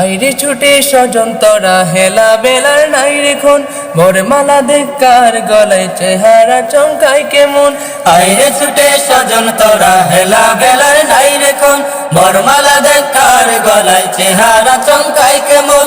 আইরে ছুটে স্বজন তোরা, হেলা বেলার নাই রেখন মোর মালা দেখার গলায় চেহারা চমকাই কেমন। আইরে ছুটে স্বজন তোরা, হেলা বেলার নাই রেখন বরমালা দেখার গলায় চেহারা চমকাই কেমন।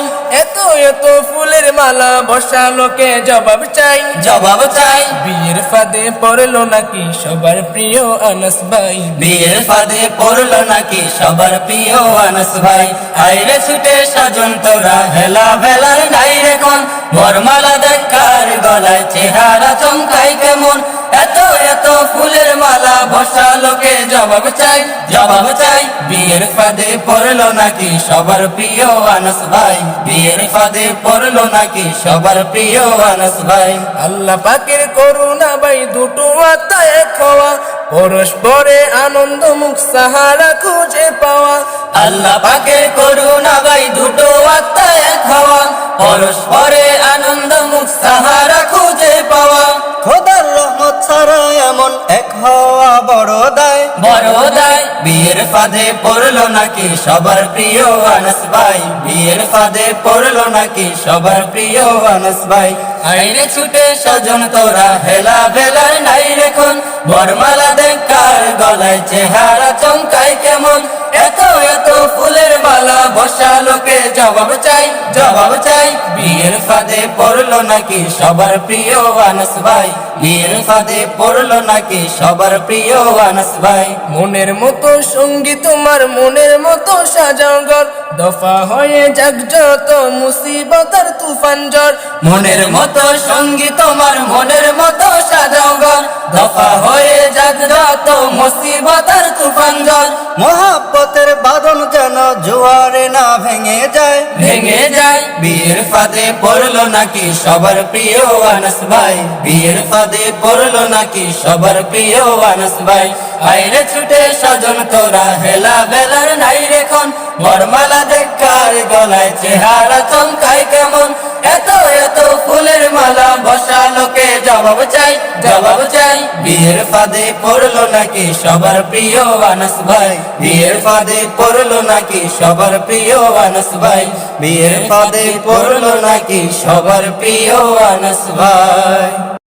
এত ফুলের মালা বসা লোকে জবাব চাই। জবাব চাই। বিয়ের ফাঁদে পড়ল নাকি সবার প্রিয় আনাস ভাই? বিয়ের ফাঁদে পড়ল নাকি সবার প্রিয় আনস ভাই? আইরে ছুটে স্বজন তোরা হেলা বেলার নাই রেখন বরমালা দেখার গলায় চেহারা চমকাই কেমন? এত এত ফুলের মালা বসা লোকে জবাব চাই জবাব চাই। বিয়ের ফাঁদে পড়ল নাকি সবার প্রিয় আনস ভাই? বিয়ের ফাঁদে পড়ল নাকি সবার প্রিয় আনস ভাই? আল্লাহ পাকের করুণা ভাই দুটো আত্মা এক হওয়া। পরস্পরে আনন্দ মুখ সাহারা খুঁজে পাওয়া। আল্লাহ পাকের করুণা ভাই দুটো আত্মা এক হওয়া। পরস্পরে আনন্দ মুখ সাহারা খুঁজে পাওয়া। খোদার রহমত ছাড়া এমন এক হওয়া বড় দায়। বড় দায় বিয়ের ফাঁদে পড়ল নাকি সবার প্রিয় আনস ভাই? বিয়ের ফাঁদে পড়ল নাকি সবার প্রিয় আনস ভাই? আইরে ছুটে স্বজন তোরা, হেলা বেলার নাই রেখন বরমালা দেখার গলায় চেহারা চমকাই কেমন? এত এত ফুলের মালা বসা লোকে জবাব চাই জবাব চাই। বিয়ের ফাঁদে পড়ল নাকি সবার প্রিয় আনস ভাই? বিয়ের ফাঁদে পড়ল নাকি সবার প্রিয় আনস ভাই? মনের মতো সঙ্গী তোমার মনের মতো সাজাও ঘর। দফা হয়ে যাক যত মুসিবতার তুফান জ্বর মনের মতো সঙ্গী তোমার মনের মতো সাজাও ঘর। দফা হয়ে যাক যত মুসিবতার তুফান জল মহাব্বতের বাদন যেন জোয়ারে না ভেঙে যায়। ভেঙে যায় বিয়ের ফাঁদে পড়ল নাকি সবার প্রিয় আনস ভাই? বিয়ের ফাঁদে পড়ল নাকি সবার প্রিয় আনস ভাই? আইরে ছুটে স্বজন তোরা হেলা বেলার নাই রেখন মরমালা দেখার গলায় চেহারা চমকাই জবাব চাই। বিয়ের ফাঁদে পড়ল নাকি সবার প্রিয় আনস ভাই? বিয়ের ফাঁদে পড়ল নাকি সবার প্রিয় আনস ভাই? বিয়ের ফাঁদে পড়ল নাকি সবার প্রিয় আনস ভাই?